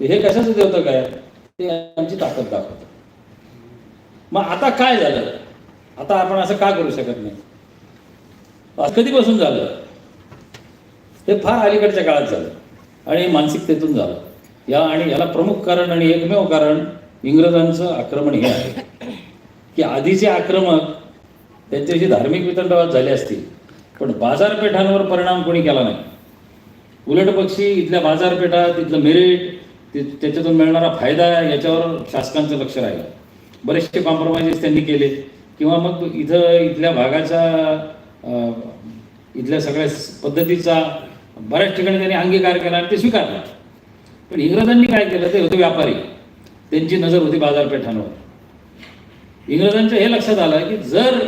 हे कशाचं देवतं काय? ते आमची ताकद दाखवतं. मग आता काय झालं? आता आपण असं का करू शकत नाही? कधीपासून झालं? हे फार अलीकडच्या काळात झालं. आणि मानसिकतेतून झालं. या आणि याला प्रमुख कारण आणि एकमेव कारण इंग्रजांचं आक्रमण हे आहे. की आधीचे आक्रमक त्यांच्याशी धार्मिक वितंडवाद झाले असतील पण बाजारपेठांवर परिणाम कोणी केला नाही. उलट पक्षी इथल्या बाजारपेठा तिथलं मेरिट ते त्याच्यातून मिळणारा फायदा याच्यावर शासकांचं लक्ष राहिलं. बरेचसे कॉम्प्रोमाइजेस त्यांनी केले. किंवा मग इथं इथल्या भागाचा इथल्या सगळ्या पद्धतीचा बऱ्याच ठिकाणी त्यांनी अंगीकार केला आणि ते स्वीकारला. पण इंग्रजांनी काय केलं? ते होते व्यापारी. त्यांची नजर होती बाजारपेठांवर. इंग्रजांच्या हे लक्षात आलं की जर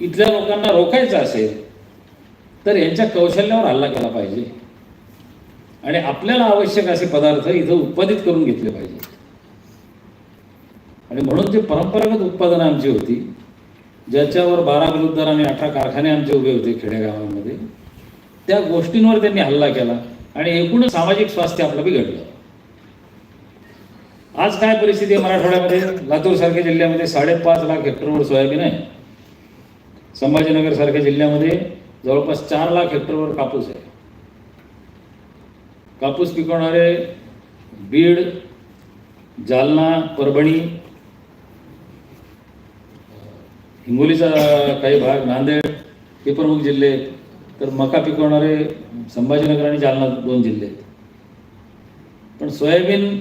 इथल्या लोकांना रोखायचं असेल तर यांच्या कौशल्यावर हल्ला केला पाहिजे. आणि आपल्याला आवश्यक असे पदार्थ इथं उत्पादित करून घेतले पाहिजे. आणि म्हणून जे परंपरागत उत्पादनं आमची होती ज्याच्यावर बारा बलुतदार आणि अठरा कारखाने आमचे उभे होते खेडेगावांमध्ये. त्या गोष्टींवर त्यांनी हल्ला केला आणि एकूणच सामाजिक स्वास्थ्य आपलं बिघडलं. आज काय परिस्थिती आहे मराठवाड्यामध्ये? लातूर सारख्या जिल्ह्यामध्ये साडेपाच लाख हेक्टरवर सोयाबीन आहे. संभाजीनगर सारख्या जिल्ह्यामध्ये जवळपास चार लाख हेक्टरवर कापूस आहे. कापूस पिकवणारे बीड जालना परभणी हिंगोलीचा काही भाग नांदेड हे प्रमुख जिल्हे तर मका पिकवणारे संभाजीनगर आणि जालना दोन जिल्हे आहेत. पण सोयाबीन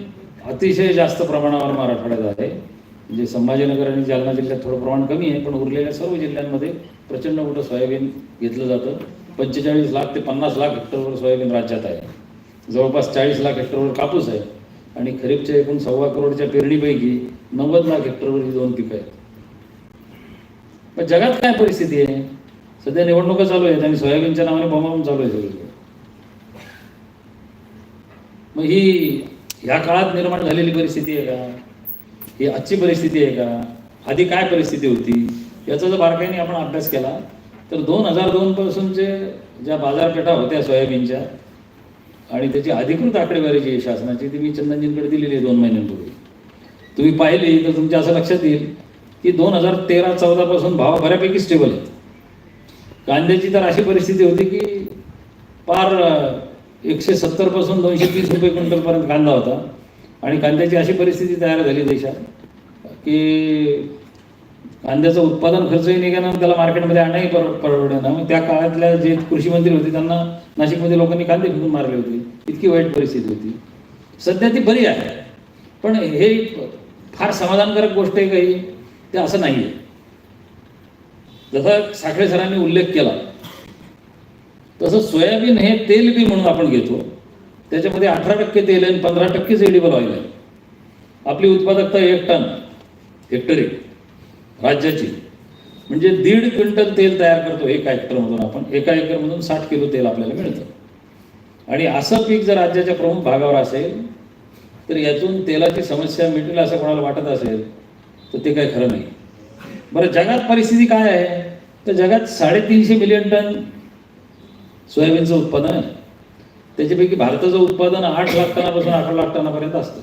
अतिशय जास्त प्रमाणावर मराठवाड्यात आहे. म्हणजे संभाजीनगर आणि जालना जिल्ह्यात थोडं प्रमाण कमी आहे पण उरलेल्या सर्व जिल्ह्यांमध्ये प्रचंड मोठं सोयाबीन घेतलं जातं. पंचेचाळीस लाख ते पन्नास लाख हेक्टरवर सोयाबीन राज्यात आहे. जवळपास चाळीस लाख हेक्टरवर कापूस आहे आणि खरीपच्या एकूण सव्वा करोडच्या पेरणीपैकी नव्वद लाख हेक्टरवर ही दोन पिकं आहेत. पण जगात काय परिस्थिती आहे? सध्या निवडणुका चालू आहेत आणि सोयाबीनच्या नावाने बॉम्बाबॉम्ब चालू आहे सगळीकडे. मग ही ह्या काळात निर्माण झालेली परिस्थिती आहे का? ही आजची परिस्थिती आहे का? आधी काय परिस्थिती होती? याचा जर बारकाईने आपण अभ्यास केला तर दोन हजार दोन पासूनचे ज्या बाजारपेठा होत्या सोयाबीनच्या आणि त्याची अधिकृत आकडेवारी जी आहे शासनाची ती मी चंदनजींकडे दिलेली आहे दोन महिन्यांपूर्वी. तुम्ही पाहिली तर तुमच्या असं लक्षात येईल की दोन हजार तेरा चौदापासून भाव बऱ्यापैकी स्टेबल आहेत कांद्याची तर अशी परिस्थिती होती की पार एकशे सत्तरपासून दोनशे तीस रुपये क्विंटलपर्यंत कांदा होता. आणि कांद्याची अशी परिस्थिती तयार झाली देशात की कांद्याचं उत्पादन खर्चही निघाला त्याला मार्केटमध्ये आणही पर परवडेना मग त्या काळातल्या जे कृषी मंत्री होते त्यांना नाशिकमध्ये लोकांनी कांदे फिरून मारले होते. इतकी वाईट परिस्थिती होती. सध्या ती बरी आहे. पण हे फार समाधानकारक गोष्ट आहे काही. ते असं नाही आहे जसं साखळे सरांनी उल्लेख केला तसं सोयाबीन हे तेल बी म्हणून आपण घेतो. त्याच्यामध्ये अठरा टक्के तेल आहे आणि पंधरा टक्केच एडिबल ऑइल आहे. आपली उत्पादकता एक टन हेक्टरी राज्याची. म्हणजे दीड क्विंटल तेल तयार करतो एका हेक्टरमधून आपण. एका एकरमधून साठ किलो तेल आपल्याला मिळतं. आणि असं पीक जर राज्याच्या प्रमुख भागावर असेल तर यातून तेलाची समस्या मिटेल असं कोणाला वाटत असेल तर ते काही खरं नाही. बरं जगात परिस्थिती काय आहे? तर जगात साडेतीनशे मिलियन टन सोयाबीनचं उत्पादन आहे. त्याच्यापैकी भारताचं उत्पादन आठ लाख टनापासून अठरा लाख टनापर्यंत असतं.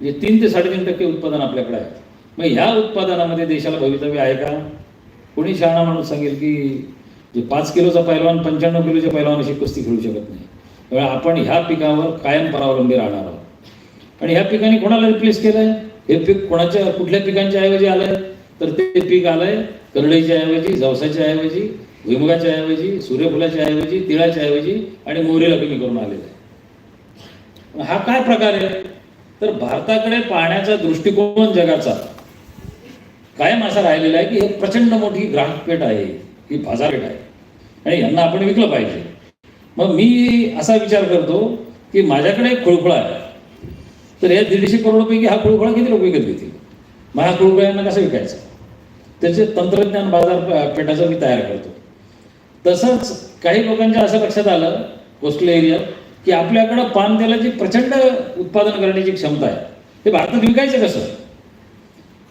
म्हणजे तीन ते साडेतीन टक्के उत्पादन आपल्याकडे आहे. मग ह्या उत्पादनामध्ये देशाला भवितव्य आहे का? कोणी शहाणा माणूस सांगेल की जे पाच किलोचा पैलवान पंच्याण्णव किलोच्या पैलवानाशी कुस्ती खेळू शकत नाही. त्यामुळे आपण ह्या पिकावर कायम परावलंबी राहणार आहोत. आणि ह्या पिकाने कोणाला रिप्लेस केलंय? हे पीक कोणाच्या कुठल्या पिकांच्या ऐवजी आलंय? तर ते पीक आलंय करडईच्या ऐवजी जवसाच्या ऐवजी भुईमुगाच्या ऐवजी सूर्यफुलाच्या ऐवजी तिळाच्या ऐवजी आणि मोहरीला कमी करून आलेलं आहे. हा काय प्रकार आहे? तर भारताकडे पाहण्याचा दृष्टिकोन जगाचा कायम असा राहिलेला आहे की एक प्रचंड मोठी ग्राहक पेठ आहे ही बाजारपेठ आहे. आणि यांना आपण विकलं पाहिजे. मग मी असा विचार करतो की माझ्याकडे एक खुळखुळा आहे. तर या दीडशे करोडपैकी हा खुळखुळा किती लोक विकत घेतील? मग हा खुळखुळा यांना कसं विकायचा? त्याचे तंत्रज्ञान बाजारपेठाचं मी तयार करतो. तसंच काही लोकांच्या असं लक्षात आलं कोस्टल एरियात की आपल्याकडं पान तेलाची प्रचंड उत्पादन करण्याची क्षमता आहे. ते भारतात विकायचं कसं?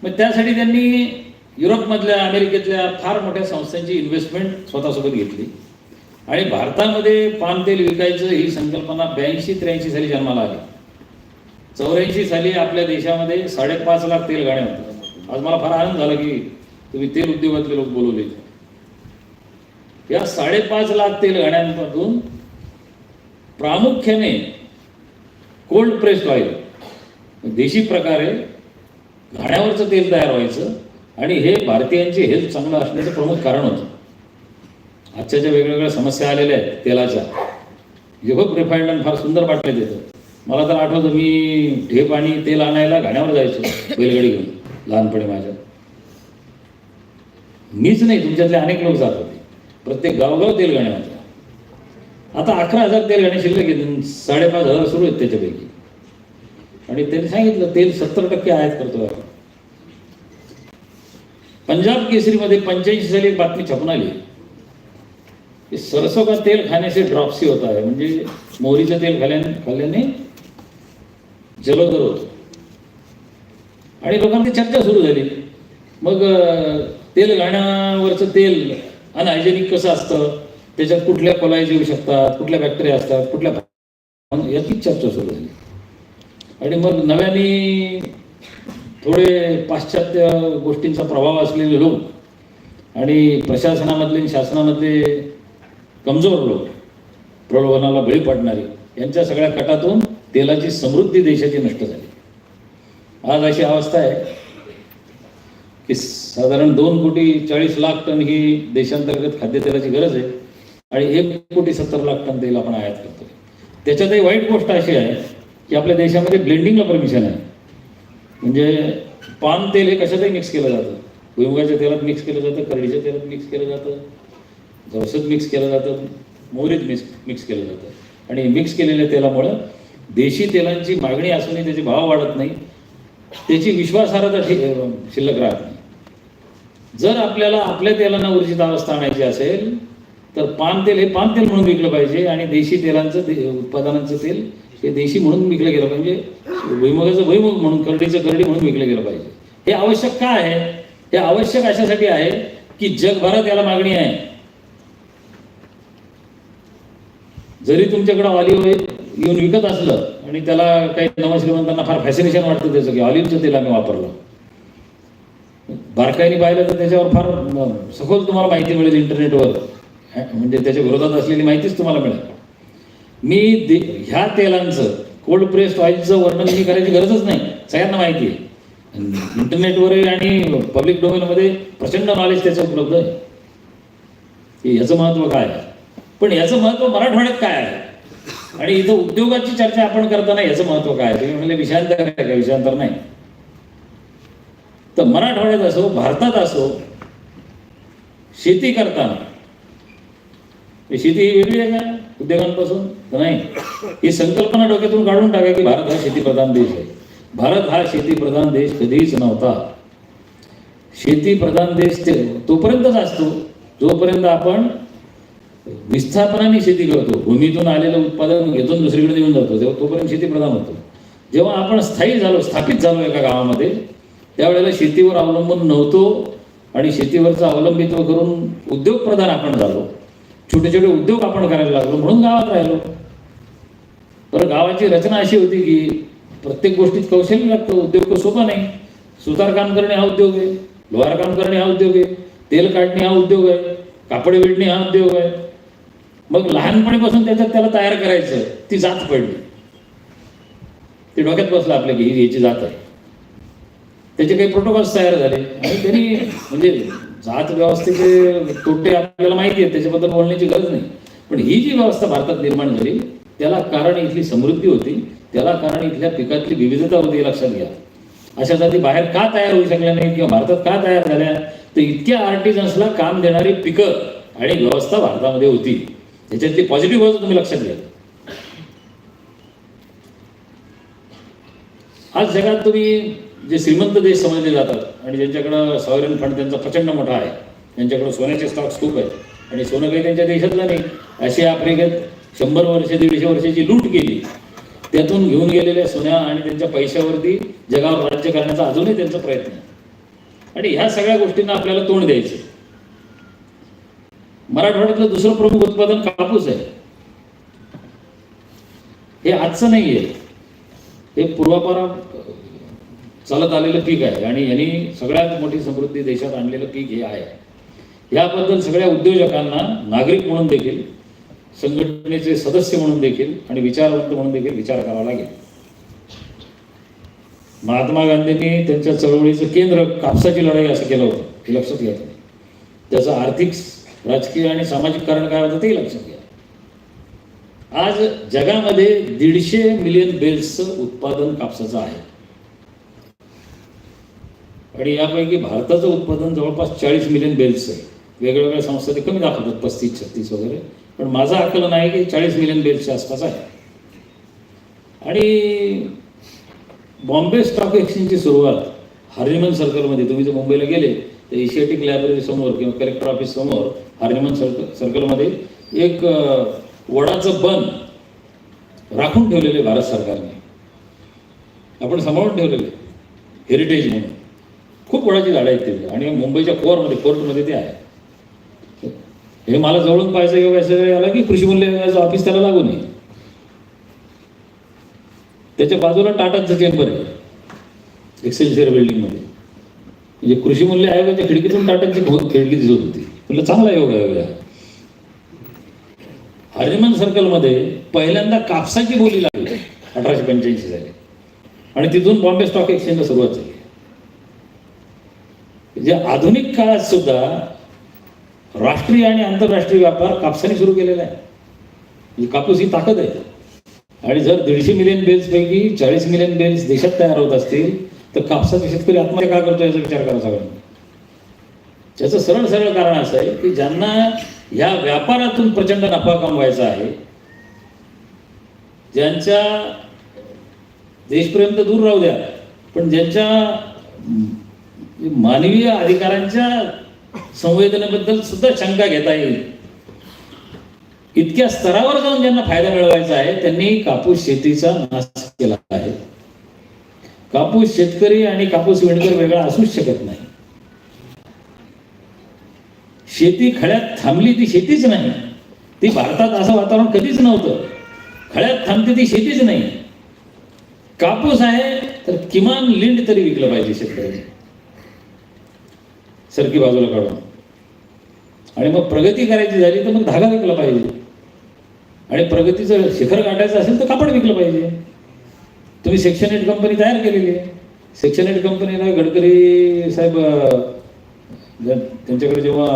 मग त्यासाठी त्यांनी युरोपमधल्या अमेरिकेतल्या फार मोठ्या संस्थांची इन्व्हेस्टमेंट स्वतःसोबत घेतली. आणि भारतामध्ये पान तेल विकायचं ही संकल्पना ब्याऐंशी त्र्याऐंशी साली जन्माला आली. चौऱ्याऐंशी साली आपल्या देशामध्ये साडेपाच लाख तेल गाड्या होत्या. आज मला फार आनंद झाला की तुम्ही तेल उद्योगातले लोक बोलवले. या साडेपाच लाख तेल गाड्यांमधून प्रामुख्याने कोल्ड प्रेस्ड ऑइल देशी प्रकारे घाण्यावरचं तेल तयार व्हायचं आणि हे भारतीयांची हेल्थ चांगलं असण्याचं प्रमुख कारण होतं. आजच्या ज्या वेगवेगळ्या समस्या आलेल्या आहेत तेलाच्या जे खूप रिफाईंड आणि फार सुंदर वाटले तिथं मला तर आठवतं मी ढेप आणि तेल आणायला घाण्यावर जायचो बैलगाडी घेऊन लहानपणी माझ्या. मीच नाही तुमच्यातले अनेक लोक जात होते. प्रत्येक गावगाव तेल गाण्या होत्या. आता अकरा हजार तेल गाणे शिल्लक आहेत साडेपाच हजार सुरू आहेत त्याच्यापैकी. आणि त्यांनी सांगितलं तेल सत्तर टक्के आयात करतो पंजाब केसरीमध्ये पंच्याऐंशी साली एक बातमी छापून आली. सरसों का तेल खाने से ड्रॉप्सी होता है म्हणजे मोहरीचं तेल खाल्याने खाल्ल्याने जलोदर होतो. आणि लोकांची चर्चा सुरू झाली. मग तेल घाण्यावरचं तेल अनहायजेनिक कसं असतं? त्याच्यात कुठल्या कोलायज येऊ शकतात? कुठल्या बॅक्टेरिया असतात? कुठल्या याची चर्चा सुरू झाली. आणि मग नव्याने थोडे पाश्चात्य गोष्टींचा प्रभाव असलेले लोक आणि प्रशासनामधले शासनामधले कमजोर लोक प्रलोभनाला बळी पडणारे यांच्या सगळ्या कटातून तेलाची समृद्धी देशाची नष्ट झाली. आज अशी अवस्था आहे की साधारण दोन कोटी चाळीस लाख टन ही देशांतर्गत खाद्यतेलाची गरज आहे आणि एक कोटी सत्तर लाख टन तेल आपण आयात करतो त्याच्यातही वाईट गोष्ट अशी आहे की आपल्या देशामध्ये ब्लेंडिंगला परमिशन आहे. म्हणजे पाम तेल हे कशातही मिक्स केलं जातं. भुईमुगाच्या तेलात मिक्स केलं जातं करडीच्या तेलात मिक्स केलं जातं. जवसत मिक्स केलं जातं मोहरीत मिक्स मिक्स केलं जातं. आणि मिक्स केलेल्या तेलामुळं देशी तेलांची मागणी असूनही त्याचे भाव वाढत नाही. त्याची विश्वासार्हता शिल्लक राहत नाही. जर आपल्याला आपल्या तेलांना ऊर्जित अवस्था आणायची असेल तर पाम तेल हे पाम तेल म्हणून विकलं पाहिजे आणि देशी तेलांचं ते- उत्पादनांचं तेल हे देशी म्हणून विकलं गेलं पाहिजे. भुईमुगाचं भुईमुग म्हणून करडीचं करडी म्हणून विकलं गेलं पाहिजे. हे आवश्यक का आहे? हे आवश्यक अशासाठी आहे की जगभरात याला मागणी आहे. जरी तुमच्याकडे ऑलिव्ह येऊन विकत असलं आणि त्याला काही नवश्रीमंतांना फार फॅसिनेशन वाटतं त्याचं की ऑलिव्हचं तेल आम्ही वापरलं. बारकाईने पाहिलं तर त्याच्यावर फार सखोल तुम्हाला माहिती मिळेल इंटरनेटवर. म्हणजे त्याच्या विरोधात असलेली माहितीच तुम्हाला मिळेल. मी दे ह्या तेलांचं कोल्ड प्रेस्ड ऑइलचं वर्णन मी करायची गरजच नाही. सगळ्यांना माहिती आहे. इंटरनेटवर आणि पब्लिक डोमेनमध्ये प्रचंड नॉलेज त्याचं उपलब्ध आहे. की याचं महत्त्व काय आहे? पण याचं महत्त्व मराठवाड्यात काय आहे? आणि इथं उद्योगाची चर्चा आपण करताना याचं महत्त्व काय आहे? तुम्ही म्हणले विषयांतर आहे का विषांतर नाही. तर मराठवाड्यात असो भारतात असो शेती करताना शेती ही वेगळी आहे का? उद्योगांपासून? तर नाही. ही संकल्पना डोक्यातून काढून टाका की भारत हा शेतीप्रधान देश आहे. भारत हा शेतीप्रधान देश कधीच नव्हता. शेतीप्रधान देश ते तोपर्यंतच असतो जोपर्यंत आपण विस्थापनाने शेती करतो भूमीतून आलेलं उत्पादन घेतो दुसरीकडे देऊन जातो. तेव्हा तोपर्यंत शेतीप्रधान होतो. जेव्हा आपण स्थायी झालो स्थापित झालो एका गावामध्ये त्यावेळेला शेतीवर अवलंबून नव्हतो आणि शेतीवरचं अवलंबित्व करून उद्योगप्रधान आपण झालो. छोटे छोटे उद्योग आपण करायला लागलो म्हणून गावात राहिलो. तर गावाची रचना अशी होती की प्रत्येक गोष्टीत कौशल्य लागतं उद्योग तो सोपा नाही. सुतार काम करणे हा उद्योग आहे लोहार काम करणे हा उद्योग आहे तेल काढणे हा उद्योग आहे कापड विणणे हा उद्योग आहे. मग लहानपणीपासून त्याच्यात त्याला तयार करायचं ती जात पडली. ते डोक्यात बसलं आपल्या की ही याची जात आहे. त्याचे काही प्रोटोकॉल्स तयार झाले. आणि त्यांनी म्हणजे जात व्यवस्थेचे तोटे आपल्याला माहिती आहेत त्याच्याबद्दल बोलण्याची गरज नाही. पण ही जी व्यवस्था भारतात निर्माण झाली त्याला कारण इथली समृद्धी होती त्याला कारण इथल्या पिकातली विविधता होती लक्षात घ्या. अशा जाती बाहेर का तयार होऊ शकल्या नाही किंवा भारतात का तयार झाल्या तर इतक्या आर्टिजन्सला काम देणारी पिकं आणि व्यवस्था भारतामध्ये होती. याच्यातली पॉझिटिव्ह बाजू तुम्ही लक्षात घ्या. आज जगात तुम्ही जे श्रीमंत देश समजले जातात आणि ज्यांच्याकडं सॉवरेन फंड त्यांचा प्रचंड मोठा आहे त्यांच्याकडं सोन्याचे स्टॉक्स खूप आहेत आणि सोनं काही त्यांच्या देशातलं नाही आशिया आफ्रिकेत शंभर वर्ष दीडशे वर्षाची लूट केली. त्यातून घेऊन गेलेल्या सोन्या आणि त्यांच्या पैशावरती जगावर राज्य करण्याचा अजूनही त्यांचा प्रयत्न आहे. आणि ह्या सगळ्या गोष्टींना आपल्याला तोंड द्यायचं मराठवाड्यातलं दुसरं प्रमुख उत्पादन कापूस आहे. हे आजचं नाही आहे हे पूर्वापारा चालत आलेलं पीक आहे आणि यांनी सगळ्यात मोठी समृद्धी देशात आणलेलं पीक हे आहे. याबद्दल सगळ्या उद्योजकांना नागरिक म्हणून देखील संघटनेचे सदस्य म्हणून देखील आणि विचारवंत म्हणून देखील विचार करावा लागेल. महात्मा गांधींनी त्यांच्या चळवळीचं केंद्र कापसाची लढाई असं केलं होतं. हे लक्षात घ्या त्याचा त्याचं आर्थिक राजकीय आणि सामाजिक कारण काय होतं ते लक्षात घ्या. आज जगामध्ये दीडशे मिलियन बेल्सचं उत्पादन कापसाचं आहे. आणि यापैकी भारताचं उत्पादन जवळपास चाळीस मिलियन बेल्स आहे. वेगळ्या वेगळ्या संस्था ते कमी दाखवतात पस्तीस छत्तीस वगैरे. पण माझं आकलन आहे की चाळीस मिलियन बेल्सच्या आसपास आहे. आणि बॉम्बे स्टॉक एक्सचेंजची सुरुवात हार्निमन सर्कलमध्ये तुम्ही जर मुंबईला गेले एशियाटिक लायब्ररी समोर किंवा कलेक्टर ऑफिस समोर हार्निमन सर्कल सर्कलमध्ये एक वडाचं बन राखून ठेवलेले भारत सरकारने. आपण सांभाळून ठेवलेले हेरिटेज म्हणून. खूप वडाची झाडं आहेत तिथे. आणि मुंबईच्या कोअरमध्ये कोर्टमध्ये ते आहे. हे मला जवळून पाहायचं किंवा असं आला की कृषी मूल्य विभागाचं ऑफिस त्याला लागू नये. त्याच्या बाजूला टाटाचं चेंबर आहे. एक्सेलशियर बिल्डिंगमध्ये म्हणजे कृषी मूल्य आयोगाच्या खिडकीतून टाटांची खो- खिडकी दिसत होती. म्हटलं चांगला योग आहे योग हरिमन सर्कलमध्ये पहिल्यांदा कापसाची बोली लागली. अठराशे पंच्याऐंशी साली. आणि तिथून बॉम्बे स्टॉक एक्सचेंजला सुरुवात झाली. म्हणजे आधुनिक काळात सुद्धा राष्ट्रीय आणि आंतरराष्ट्रीय व्यापार कापसाने सुरू केलेला आहे. म्हणजे कापूस ही ताकद आहे. आणि जर दीडशे मिलियन बेल्स पैकी चाळीस मिलियन बेल्स देशात तयार होत असतील तर कापसाचे शेतकरी आत्महत्या का करतो याचा विचार करा सगळ्यांनी. त्याचं सरळ सरळ कारण असं आहे की ज्यांना या व्यापारातून प्रचंड नफा कमवायचा आहे ज्यांच्या देशप्रेम तर दूर राहू द्या पण ज्यांच्या मानवीय अधिकारांच्या संवेदनेबद्दल सुद्धा शंका घेता येईल. इतक्या स्तरावर जाऊन ज्यांना फायदा मिळवायचा आहे त्यांनी कापूस शेतीचा नाश केला आहे. कापूस शेतकरी आणि कापूस विणकर वेगळा असूच शकत नाही. शेती खळ्यात थांबली ती शेतीच नाही. ती भारतात असं वातावरण कधीच नव्हतं. खळ्यात थांबते ती शेतीच नाही. कापूस आहे तर किमान लिंड तरी विकलं पाहिजे शेतकऱ्याने. सरकी बाजूला काढून. आणि मग प्रगती करायची झाली तर मग धागा विकला पाहिजे. आणि प्रगतीचं शिखर गाठायचं असेल तर कापड विकलं पाहिजे. तुम्ही सेक्शन एट कंपनी तयार केलेली आहे. सेक्शन एट कंपनीला गडकरी साहेब त्यांच्याकडे जेव्हा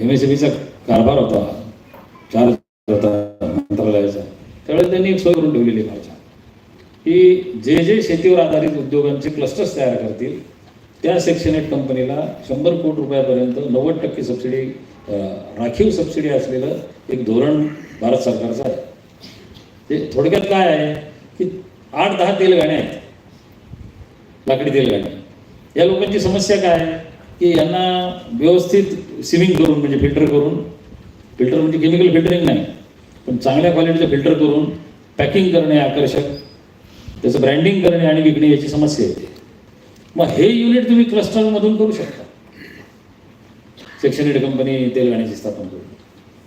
एम एस बीचा कारभार होता चार होता मंत्रालयाचा त्यावेळेस त्यांनी एक सोय करून ठेवलेली आहे फार की जे जे शेतीवर आधारित उद्योगांचे क्लस्टर्स तयार करतील त्या सेक्शन एट कंपनीला शंभर कोटी रुपयापर्यंत नव्वद टक्के सबसिडी राखीव सबसिडी असलेलं एक धोरण भारत सरकारचं आहे. ते थोडक्यात काय आहे? की आठ दहा तेलगाणे आहेत. लाकडी तेलगाणे. या लोकांची समस्या काय? आहे की यांना व्यवस्थित सिमिंग करून म्हणजे फिल्टर करून फिल्टर म्हणजे केमिकल फिल्टरिंग नाही पण चांगल्या क्वालिटीचं फिल्टर करून पॅकिंग करणे आकर्षक त्याचं ब्रँडिंग करणे आणि विकणे याची समस्या येते. मग हे युनिट तुम्ही क्लस्टरमधून करू शकता. सेक्शन एड कंपनी तेलगाण्याची स्थापन करून.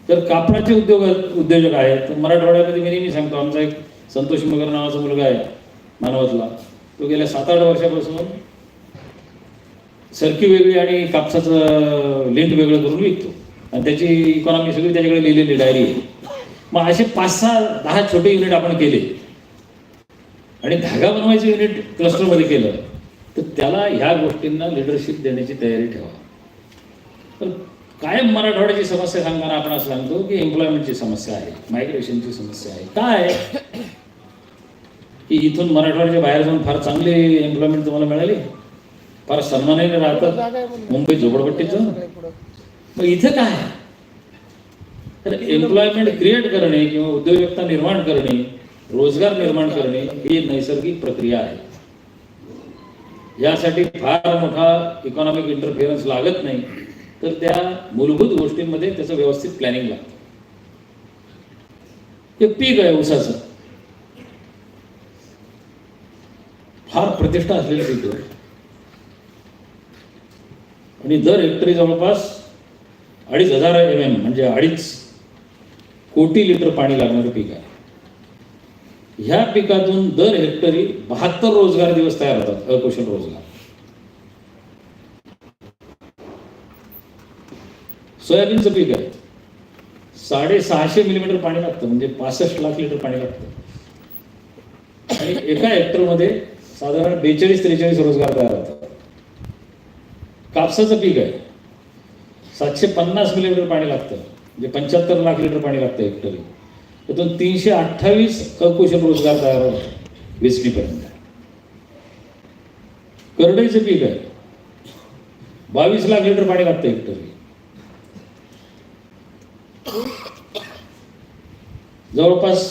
तर कापडाचे उद्योग उद्योजक आहेत. मराठवाड्यामध्ये मी नेहमी सांगतो आमचा एक संतोष मगर नावाचा मुलगा आहे मानवतला. तो गेल्या सात आठ वर्षापासून सरकी वेगळी आणि कापसाचं लिंट वेगळं करून विकतो. आणि त्याची इकॉनॉमी सगळी त्याच्याकडे लिहिलेली डायरी आहे. मग असे पाच सहा दहा छोटे युनिट आपण केले. आणि धागा बनवायचं युनिट क्लस्टरमध्ये केलं तर त्याला ह्या गोष्टींना लिडरशिप देण्याची तयारी ठेवा. पण कायम मराठवाड्याची समस्या सांगताना आपण असं सांगतो की एम्प्लॉयमेंटची समस्या आहे मायग्रेशनची समस्या आहे. काय? की इथून मराठवाड्याच्या बाहेर जाऊन फार चांगले एम्प्लॉयमेंट तुम्हाला मिळाली? फार सन्मानाने राहतात मुंबई झोपडपट्टीचं. मग इथं काय? तर एम्प्लॉयमेंट क्रिएट करणे किंवा उद्योजकता निर्माण करणे रोजगार निर्माण करणे ही नैसर्गिक प्रक्रिया आहे. यासाठी फार मोठा इकॉनॉमिक इंटरफिअरन्स लागत नाही. तर त्या मूलभूत गोष्टींमध्ये त्याचं व्यवस्थित प्लॅनिंग लागतं. एक पीक आहे ऊसाचं फार प्रतिष्ठा असलेलं पीक आहे. आणि दर हेक्टरी जवळपास अडीच हजार एम एम म्हणजे अडीच कोटी लिटर पाणी लागणारं पीक आहे. ह्या पिकातून दर हेक्टरी बहात्तर रोजगार दिवस तयार होतात अकुशल रोजगार. सोयाबीनचं पीक आहे. साडेसहाशे मिलीमीटर पाणी लागतं म्हणजे पासष्ट लाख लिटर पाणी लागतं. आणि एका हेक्टरमध्ये साधारण बेचाळीस त्रेचाळीस रोजगार तयार होतात. कापसाचं पीक आहे. सातशे पन्नास मिलीमीटर पाणी लागतं. म्हणजे पंच्याहत्तर लाख लिटर पाणी लागतं हेक्टरी त्यातून तीनशे अठ्ठावीस अकुशल रोजगार तयार होतात. वेचणीपर्यंत करडईचं पीक आहे. बावीस लाख लिटर पाणी लागतं हेक्टरी जवळपास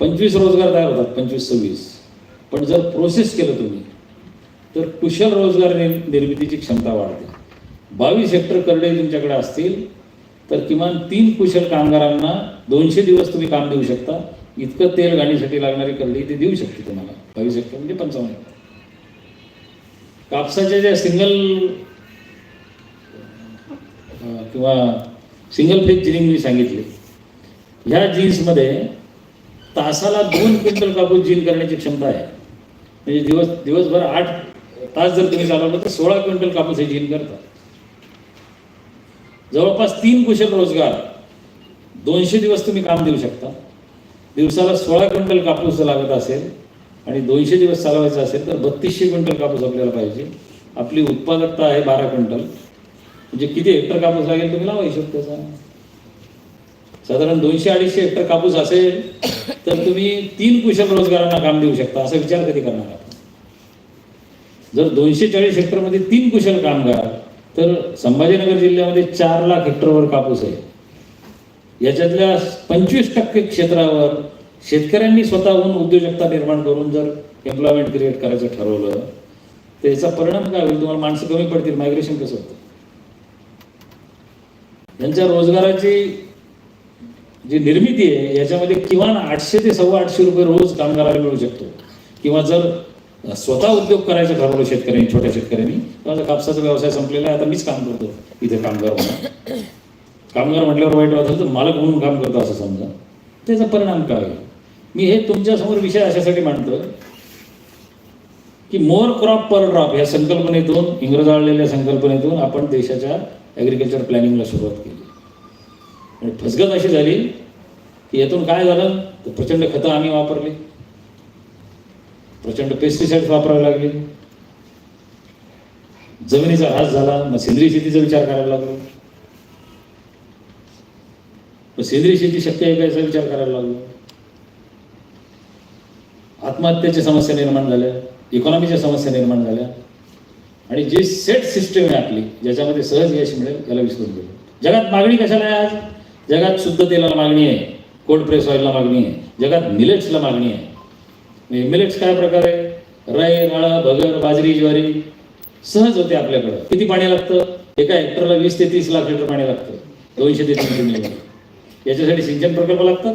पंचवीस रोजगार तयार होतात पंचवीस सव्वीस. पण जर प्रोसेस केलं तुम्ही तर कुशल रोजगार निर्- निर्मितीची क्षमता वाढते. बावीस हेक्टर करडे तुमच्याकडे असतील तर किमान तीन कुशल कामगारांना दोनशे दिवस तुम्ही काम देऊ शकता. इतकं तेल गाडीसाठी लागणारी करडी ते देऊ शकते तुम्हाला. बावीस हेक्टर म्हणजे पंचावन्न हेक्टर कापसाच्या ज्या सिंगल किंवा सिंगल फेज जिनिंग मी सांगितले ह्या जीन्समध्ये तासाला दोन क्विंटल कापूस जीन करण्याची क्षमता आहे. म्हणजे दिवस दिवसभर आठ तास जर तुम्ही चालवलं तर सोळा क्विंटल कापूस हे जीन करतात जवळपास तीन कुशल रोजगार दोनशे दिवस तुम्ही काम देऊ शकता. दिवसाला सोळा क्विंटल कापूस लागत असेल आणि दोनशे दिवस चालवायचं असेल तर बत्तीसशे क्विंटल कापूस आपल्याला पाहिजे. आपली उत्पादकता आहे बारा क्विंटल. म्हणजे किती हेक्टर कापूस लागेल तुम्ही लावा हिशोब त्याचा साधारण दोनशे अडीचशे हेक्टर कापूस असेल तर तुम्ही तीन कुशल रोजगारांना काम देऊ शकता असा विचार कधी करणार आपण? जर दोनशे चाळीस हेक्टरमध्ये तीन कुशल कामगार तर संभाजीनगर जिल्ह्यामध्ये चार लाख हेक्टरवर कापूस आहे. याच्यातल्या पंचवीस टक्के क्षेत्रावर शेतकऱ्यांनी स्वतःहून उद्योजकता निर्माण करून जर एम्प्लॉयमेंट क्रिएट करायचं ठरवलं तर याचा परिणाम काय होईल? तुम्हाला माणसं कमी पडतील मायग्रेशन कसं होतं? त्यांच्या रोजगाराची जी निर्मिती आहे याच्यामध्ये किमान आठशे ते सव्वा आठशे रुपये रोज कामगाराला मिळू शकतो. किंवा जर स्वतः उद्योग करायचं ठरवलं शेतकऱ्यांनी छोट्या शेतकऱ्यांनी माझा कापसाचा व्यवसाय संपलेला आहे आता मीच काम करतो इथे कामगार म्हणून. कामगार म्हटल्यावर वाईट वाटलं तर मालक म्हणून काम करतो असं समजा. त्याचा परिणाम काय? आहे मी हे तुमच्यासमोर विषय अशासाठी मांडतो की मोर क्रॉप पर ड्रॉप या संकल्पनेतून इंग्रजाळलेल्या संकल्पनेतून आपण देशाच्या ॲग्रिकल्चर प्लॅनिंगला सुरुवात केली. आणि फसगत अशी झाली की यातून काय झालं? तर प्रचंड खतं आम्ही वापरली. प्रचंड पेस्टिसाइड्स वापरावे लागले. जमिनीचा ऱ्हास झाला मग सेंद्रिय शेतीचा विचार करायला लागलो. मग सेंद्रिय शेती शक्य आहे का याचा विचार करायला लागलो. आत्महत्येच्या समस्या निर्माण झाल्या इकॉनॉमीच्या समस्या निर्माण झाल्या. आणि जी सेट सिस्टम आहे आपली ज्याच्यामध्ये सहज यश मिळेल याला विसरून गेलो. जगात मागणी कशाला आहे आज? जगात शुद्ध तेलाला मागणी आहे कोल्ड प्रेस ऑइलला मागणी आहे जगात मिलेट्सला मागणी आहे. म्हणजे मिलेट्स काय प्रकार आहे? राई राळा भगर बाजरी ज्वारी सहज होते आपल्याकडं. किती पाणी लागतं? एका हेक्टरला वीस ते तीस लाख लिटर पाणी लागतं. दोनशे ते तीनशे मिलीमीटर याच्यासाठी सिंचन प्रकल्प लागतात?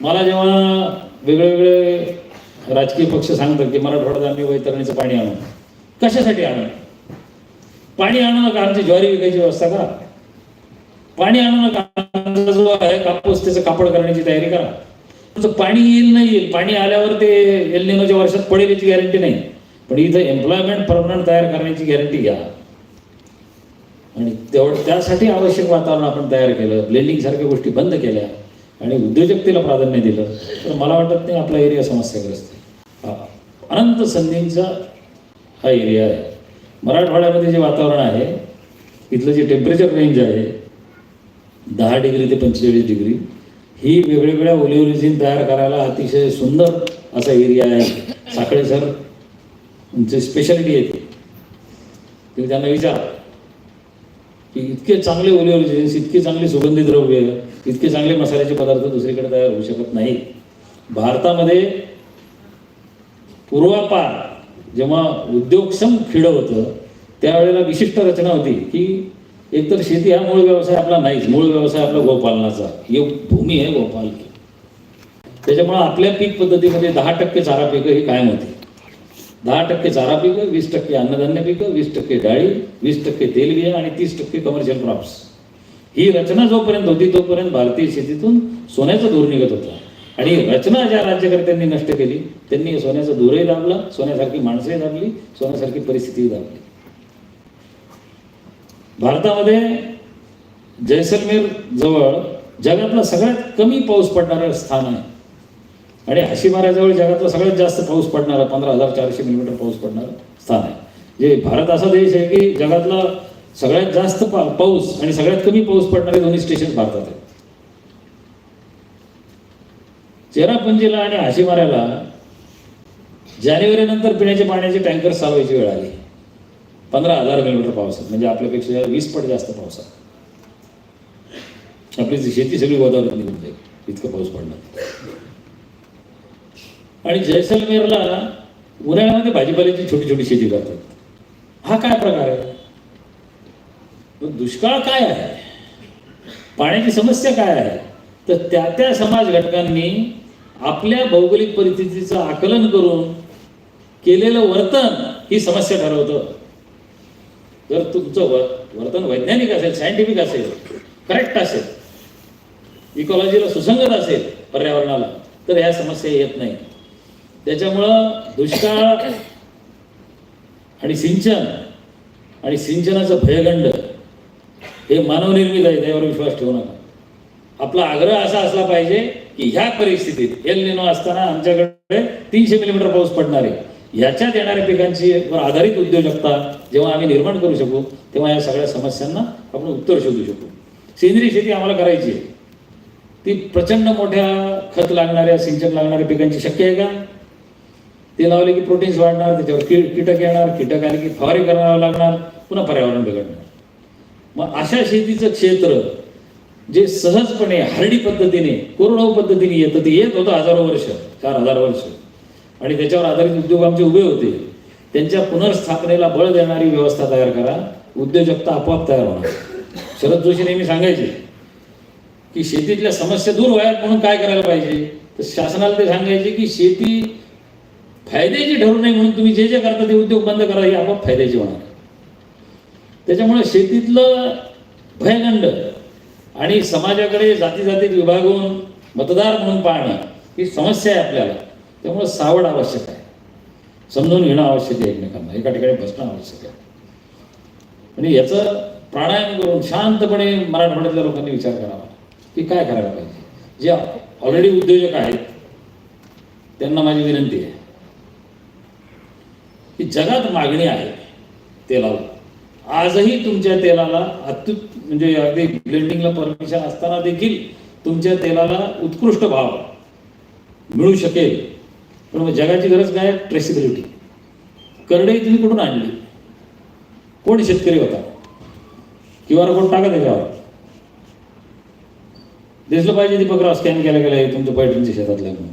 मला जेव्हा वेगवेगळे राजकीय पक्ष सांगतात की मराठवाड्यात आम्ही वैतरणीचं पाणी आणू. कशासाठी आणू? पाणी आणू नका आमची ज्वारी विकायची व्यवस्था करा. पाणी आणू नका. जो आहे कापूस त्याचं कापड करण्याची तयारी करा. तुमचं पाणी येईल नाही येईल पाणी आल्यावर ते एलनिनोच्या वर्षात पडेल याची गॅरंटी नाही. पण इथं एम्प्लॉयमेंट परमनंट तयार करण्याची गॅरंटी घ्या. आणि तेवढं त्यासाठी आवश्यक वातावरण आपण तयार केलं ब्लेंडिंग सारख्या गोष्टी बंद केल्या आणि उद्योजकतेला प्राधान्य दिलं तर मला वाटत नाही आपला एरिया समस्याग्रस्त आहे. अनंत संधींचा हा एरिया आहे. मराठवाड्यामध्ये जे वातावरण आहे इथलं जे टेम्परेचर रेंज आहे दहा डिग्री ते पंचेचाळीस डिग्री. ही वेगवेगळ्या ओलिओरिजिन तयार करायला अतिशय सुंदर असा एरिया आहे. साखळे सर तुमची स्पेशालिटी आहे तुम्ही त्यांना विचार. की इतके चांगले ओलिओरिजिन्स इतके चांगले सुगंधी द्रव्य इतके चांगले मसाल्याचे पदार्थ दुसरीकडे तयार होऊ शकत नाही भारतामध्ये पूर्वापार जेव्हा उद्योगक्षम खिडं होतं त्यावेळेला विशिष्ट रचना होती की एकतर शेती हा मूळ व्यवसाय आपला नाहीच मूळ व्यवसाय आपला गोपालनाचा. एक भूमी आहे गोपाल. त्याच्यामुळे आपल्या पीक पद्धतीमध्ये दहा टक्के चारा पिकं ही कायम होती. दहा टक्के चारा पिकं वीस टक्के अन्नधान्य पिकं वीस टक्के डाळी वीस टक्के तेलबिया आणि तीस टक्के कमर्शियल क्रॉप्स ही रचना जोपर्यंत होती तोपर्यंत भारतीय शेतीतून सोन्याचं धूर निघत होता. आणि रचना ज्या राज्यकर्त्यांनी नष्ट केली त्यांनी सोन्याचा धूरही दाबला सोन्यासारखी माणसंही दाबली सोन्यासारखी परिस्थितीही दाबली. भारतामध्ये जैसलमेर जवळ जगातला सगळ्यात कमी पाऊस पडणारं स्थान आहे. आणि हाशीमाऱ्याजवळ जगातला सगळ्यात जास्त पाऊस पडणारा पंधरा हजार चारशे मिलीमीटर पाऊस पडणारं स्थान आहे. जे भारत असा देश आहे की जगातला सगळ्यात जास्त पा पाऊस आणि सगळ्यात कमी पाऊस पडणारे दोन्ही स्टेशन भारतात आहेत. चेरापुंजीला आणि हाशीमाऱ्याला जानेवारी नंतर पिण्याच्या पाण्याचे टँकर चालवायची वेळ आली. पंधरा हजार मिलीमीटर पावसात म्हणजे आपल्यापेक्षा वीस पट जास्त पावसात. आपली शेती सगळी गोदावरीत निघून जाईल इतकं पाऊस पडणार. आणि जैसलमेरला उन्हाळ्यामध्ये भाजीपाल्याची छोटी छोटी शेती करतात. हा काय प्रकार आहे? दुष्काळ काय आहे? पाण्याची समस्या काय आहे? तर त्या त्या समाज घटकांनी आपल्या भौगोलिक परिस्थितीचं आकलन करून केलेलं वर्तन ही समस्या ठरवतं. जर तुमचं वर्तन वैज्ञानिक असेल सायंटिफिक असेल करेक्ट असेल इकॉलॉजीला सुसंगत असेल पर्यावरणाला तर ह्या समस्या येत नाही. त्याच्यामुळं दुष्काळ आणि सिंचन आणि सिंचनाचं भयगंड हे मानवनिर्मित आहे त्यावर विश्वास ठेवू नका. आपला आग्रह असा असला पाहिजे की ह्या परिस्थितीत एल निनो असताना आमच्याकडे तीनशे मिलीमीटर पाऊस पडणार आहे. याच्यात येणाऱ्या पिकांची वर आधारित उद्योजकता जेव्हा आम्ही निर्माण करू शकू तेव्हा या सगळ्या समस्यांना आपण उत्तर शोधू शकू. सेंद्रिय शेती आम्हाला करायची आहे. ती प्रचंड मोठ्या खत लागणाऱ्या सिंचन लागणाऱ्या पिकांची शक्य आहे का? ते लावले की प्रोटीन्स वाढणार त्याच्यावर की कीटक येणार कीटक आले की फवारी करावं लागणार पुन्हा पर्यावरण बिघडणार. मग अशा शेतीचं क्षेत्र जे सहजपणे हार्डी पद्धतीने कोरडवाहू पद्धतीने येतं ते येत होतं हजारो वर्ष चार हजार वर्ष. आणि त्याच्यावर आधारित उद्योग आमचे उभे होते. त्यांच्या पुनर्स्थापनेला बळ देणारी व्यवस्था तयार करा. उद्योजकता आपोआप तयार होणार. शरद जोशी नेहमी सांगायचे की शेतीतल्या समस्या दूर व्हाव्यात म्हणून काय करायला पाहिजे? तर शासनाला ते सांगायचे की शेती फायद्याची ठरू नये म्हणून तुम्ही जे जे करता ते उद्योग बंद करा हे आपोआप फायद्याची होणार. त्याच्यामुळे शेतीतलं भयगंड आणि समाजाकडे जाती जातीत विभागून मतदार म्हणून पाहणं ही समस्या आहे आपल्याला. त्यामुळे सावड आवश्यक आहे. समजून घेणं आवश्यक आहे एकमेकांना. एका ठिकाणी बसणं आवश्यक आहे. आणि याचं प्राणायाम करून शांतपणे मराठवाड्यातल्या लोकांनी विचार करावा की काय करायला पाहिजे? जे ऑलरेडी उद्योजक आहेत त्यांना माझी विनंती आहे की जगात मागणी आहे तेलाला. आजही तुमच्या तेलाला अत्युत म्हणजे अगदी ब्लेंडिंगला परमिशन असताना देखील तुमच्या तेलाला उत्कृष्ट भाव मिळू शकेल. पण मग जगाची गरज काय? ट्रेसिबिलिटी करडई तुम्ही कुठून आणली? कोण शेतकरी होता? क्यू आर टाका त्याच्यावर. दिसलं पाहिजे दीपकराव स्कॅन केला गेला तुमच्या पैठणच्या शेतातल्या म्हणून.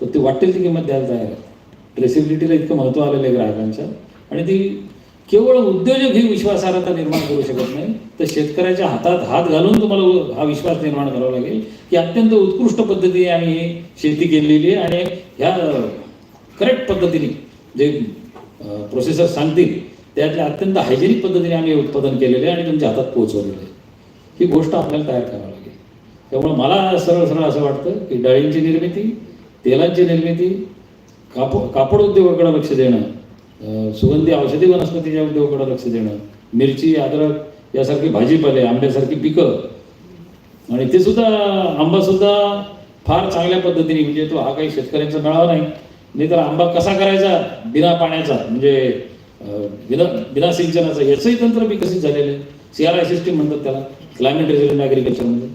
तर ते वाटेल ती किंमत द्यायला तयार ट्रेसिबिलिटीला इतकं महत्त्व आलेलं आहे ग्राहकांचं. आणि ती केवळ उद्योजक ही विश्वासार्हता निर्माण करू शकत नाही. तर शेतकऱ्याच्या हातात हात घालून तुम्हाला हा विश्वास निर्माण करावा लागेल. की अत्यंत उत्कृष्ट पद्धतीने आम्ही शेती केलेली आहे आणि ह्या करेक्ट पद्धतीने जे प्रोसेसर सांगतील त्यातल्या अत्यंत हायजेनिक पद्धतीने आम्ही उत्पादन केलेले आहे आणि तुमच्या हातात पोहोचवलेलं आहे. ही गोष्ट आपल्याला तयार करावी लागेल. त्यामुळे मला सरळ सरळ असं वाटतं की डाळींची निर्मिती तेलांची निर्मिती कापड कापड उद्योगाकडे लक्ष देणं सुगंधी औषधी वनस्पतीच्या उद्योगाकडे लक्ष देणं मिरची अद्रक यासारखी भाजीपाले आंब्यासारखी पिकं आणि ते सुद्धा आंबा सुद्धा फार चांगल्या पद्धतीने म्हणजे तो हा काही शेतकऱ्यांचा मेळावा नाही. नाही तर आंबा कसा करायचा? बिना पाण्याचा म्हणजे बिना बिना सिंचनाचा. याचंही तंत्र विकसित झालेलं आहे? सी आर आय सिस्टीम म्हणतात त्याला. क्लायमेट रेझिलेंट ॲग्रिकल्चरमध्ये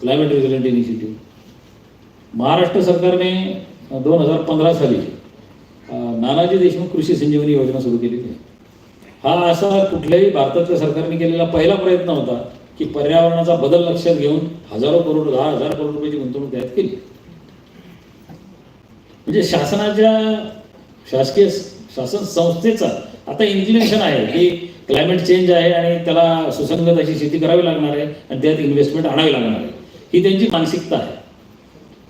क्लायमेट रेझिलेंट इनिशिएटिव्ह महाराष्ट्र सरकारने दोन हजार पंधरा साली नानाजी देशमुख कृषी संजीवनी योजना सुरू केलेली आहे हा असा कुठल्याही भारताच्या सरकारने केलेला पहिला प्रयत्न होता की पर्यावरणाचा बदल लक्षात घेऊन हजारो करोड दहा हजार करोड रुपयाची गुंतवणूक त्यात केली. म्हणजे शासनाच्या शासकीय शासन संस्थेचा आता इन्क्लिनेशन आहे की क्लायमेट चेंज आहे आणि त्याला सुसंगत अशी शेती करावी लागणार आहे आणि त्यात इन्व्हेस्टमेंट आणावी लागणार आहे. ही त्यांची मानसिकता आहे.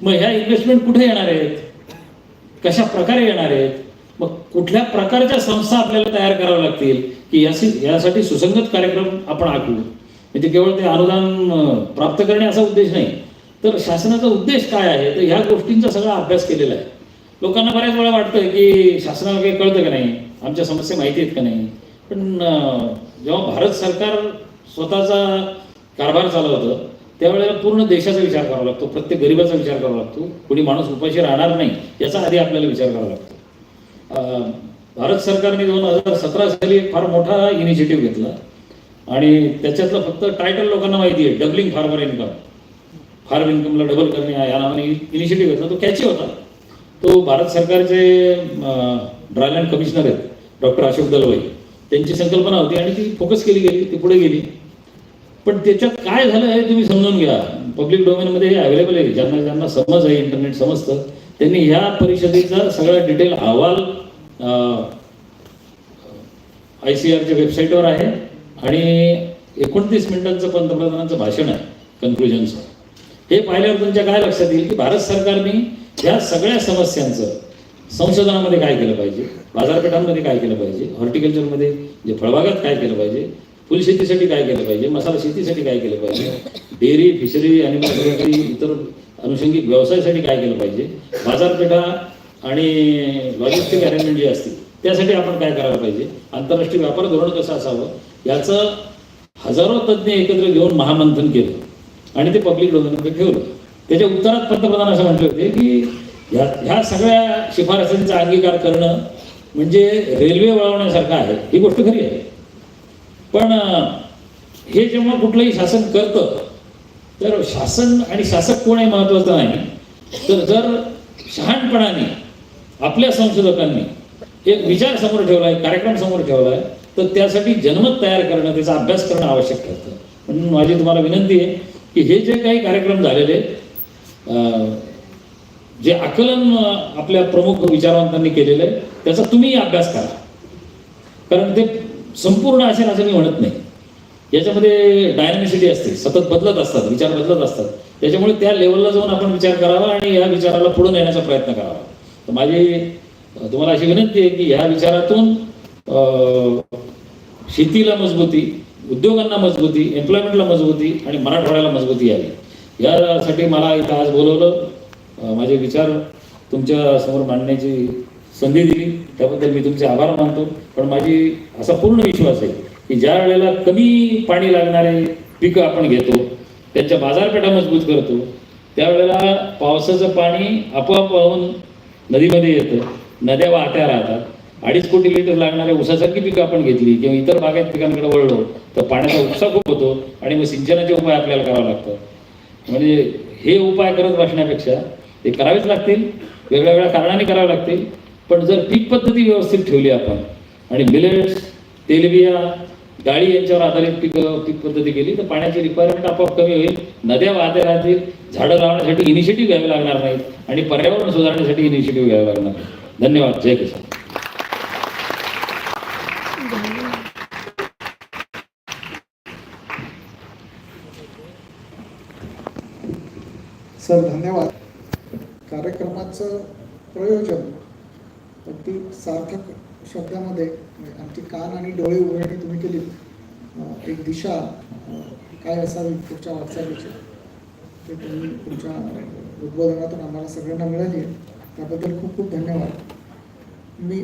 मग ह्या इन्व्हेस्टमेंट कुठे येणार आहेत? कशा प्रकारे येणार आहेत? मग कुठल्या प्रकारच्या संस्था आपल्याला तयार कराव्या लागतील? की यासी यासाठी सुसंगत कार्यक्रम आपण आखू? म्हणजे केवळ ते अनुदान प्राप्त करणे असा उद्देश नाही. तर शासनाचा उद्देश काय आहे? तर ह्या गोष्टींचा सगळा अभ्यास केलेला आहे. लोकांना बऱ्याच वेळा वाटतं की शासनाला काही कळतं का नाही? आमच्या समस्या माहिती आहेत का नाही? पण जेव्हा भारत सरकार स्वतःचा कारभार चालवतं त्यावेळेला पूर्ण देशाचा विचार करावा लागतो. प्रत्येक गरिबाचा विचार करावा लागतो. कोणी माणूस उपाशी राहणार नाही याचा आधी आपल्याला विचार करावा लागतो. भारत सरकारने दोन हजार सतरा साली एक फार मोठा इनिशिएटिव्ह घेतला. आणि त्याच्यातलं फक्त टायटल लोकांना माहिती आहे डबलिंग फार्मर इन्कम फार्म इन्कमला डबल करणे या नावाने इनिशिएटिव्ह घेतला. तो कॅची होता. तो भारत सरकारचे ड्रायलँड कमिशनर आहेत डॉक्टर अशोक दलवाई. त्यांची संकल्पना होती आणि ती फोकस केली गेली ती पुढे गेली. पण त्याच्यात काय झालं हे तुम्ही समजून घ्या. पब्लिक डोमेनमध्ये हे अवेलेबल आहे. ज्यांना ज्यांना समज आहे इंटरनेट समजतं त्यांनी ह्या परिषदेचा सगळा डिटेल अहवाल आय सी आरच्या वेबसाईटवर आहे आणि एकोणतीस मिनिटांचं पंतप्रधानांचं भाषण आहे कन्क्लुजनचं हे पाहिल्यावर तुमच्या काय लक्षात येईल की भारत सरकारने ह्या सगळ्या समस्यांचं संशोधनामध्ये काय केलं पाहिजे बाजारपेठांमध्ये काय केलं पाहिजे हॉर्टिकल्चरमध्ये जे फळबागात काय केलं पाहिजे फुलशेतीसाठी काय केलं पाहिजे मसाला शेतीसाठी काय केलं पाहिजे डेअरी फिशरी आणि इतर अनुषंगिक व्यवसायासाठी काय केलं पाहिजे बाजारपेठा आणि लॉजिस्टिक अरेंजमेंट जी असतील त्यासाठी आपण काय करायला पाहिजे? आंतरराष्ट्रीय व्यापार धोरण कसं असावं? याचं हजारो तज्ज्ञ एकत्र घेऊन महामंथन केलं आणि ते पब्लिक डोमेनमध्ये ठेवलं. त्याच्या उत्तरात पंतप्रधान असं म्हटले होते की ह्या ह्या सगळ्या शिफारसींचा अंगीकार करणं म्हणजे रेल्वे वळवण्यासारखं आहे ही गोष्ट खरी आहे. पण हे जेव्हा कुठलंही शासन करतं तर शासन आणि शासक कोण आहे महत्त्वाचं नाही. तर जर शहाणपणाने आपल्या संशोधकांनी एक विचार समोर ठेवला आहे कार्यक्रम समोर ठेवला आहे तर त्यासाठी जनमत तयार करणं त्याचा अभ्यास करणं आवश्यक ठरतं. म्हणून माझी तुम्हाला विनंती आहे की हे जे काही कार्यक्रम झालेले जे आकलन आपल्या प्रमुख विचारवंतांनी केलेलं आहे त्याचा तुम्ही अभ्यास करा. कारण ते संपूर्ण असेल असं मी म्हणत नाही. याच्यामध्ये डायनॅमिसिटी असते सतत बदलत असतात विचार बदलत असतात. त्याच्यामुळे त्या लेवलला जाऊन आपण विचार करावा आणि या विचाराला पुढे नेण्याचा प्रयत्न करावा. तर माझी तुम्हाला अशी विनंती आहे की ह्या विचारातून शेतीला मजबूती उद्योगांना मजबूती एम्प्लॉयमेंटला मजबूती आणि मराठवाड्याला मजबूती यावी. यासाठी मला इथं आज बोलवलं. माझे विचार तुमच्यासमोर मांडण्याची संधी दिली. त्याबद्दल मी तुमचे आभार मानतो. पण माझी असा पूर्ण विश्वास आहे की ज्या वेळेला कमी पाणी लागणारे पिकं आपण घेतो त्यांच्या बाजारपेठा मजबूत करतो त्यावेळेला पावसाचं पाणी आपोआप वाहून नदीमध्ये येतं नद्या वाहत्या राहतात. अडीच कोटी लिटर लागणाऱ्या ऊसासारखी पिकं आपण घेतली किंवा इतर बागायत पिकांकडे वळलो तर पाण्याचा उपसा खूप होतो आणि मग सिंचनाचे उपाय आपल्याला करावे लागतात. म्हणजे हे उपाय करत बसण्यापेक्षा ते करावेच लागतील वेगळ्या वेगळ्या कारणाने करावे लागतील पण जर पीक पद्धती व्यवस्थित ठेवली आपण आणि मिलेट्स तेलबिया डाळी यांच्यावर आधारित पीक पीक पद्धती केली तर पाण्याची रिक्वायरमेंट आपोआप कमी होईल. नद्या वाहत्या राहतील झाडं लावण्यासाठी इनिशिएटिव्ह घ्यावे लागणार नाहीत आणि पर्यावरण सुधारण्यासाठी इनिशिएटिव्ह घ्यावे लागणार धन्यवाद. जय किसान. सर धन्यवाद. कार्यक्रमाचं प्रयोजन अगदी सार्थक शब्दामध्ये म्हणजे आमची कान आणि डोळे उघडणी तुम्ही केली एक दिशा काय असावी पुढच्या वाटचालीची? ते तुम्ही तुमच्या उद्बोधनातून आम्हाला सगळ्यांना मिळाली आहे. त्याबद्दल खूप खूप धन्यवाद. मी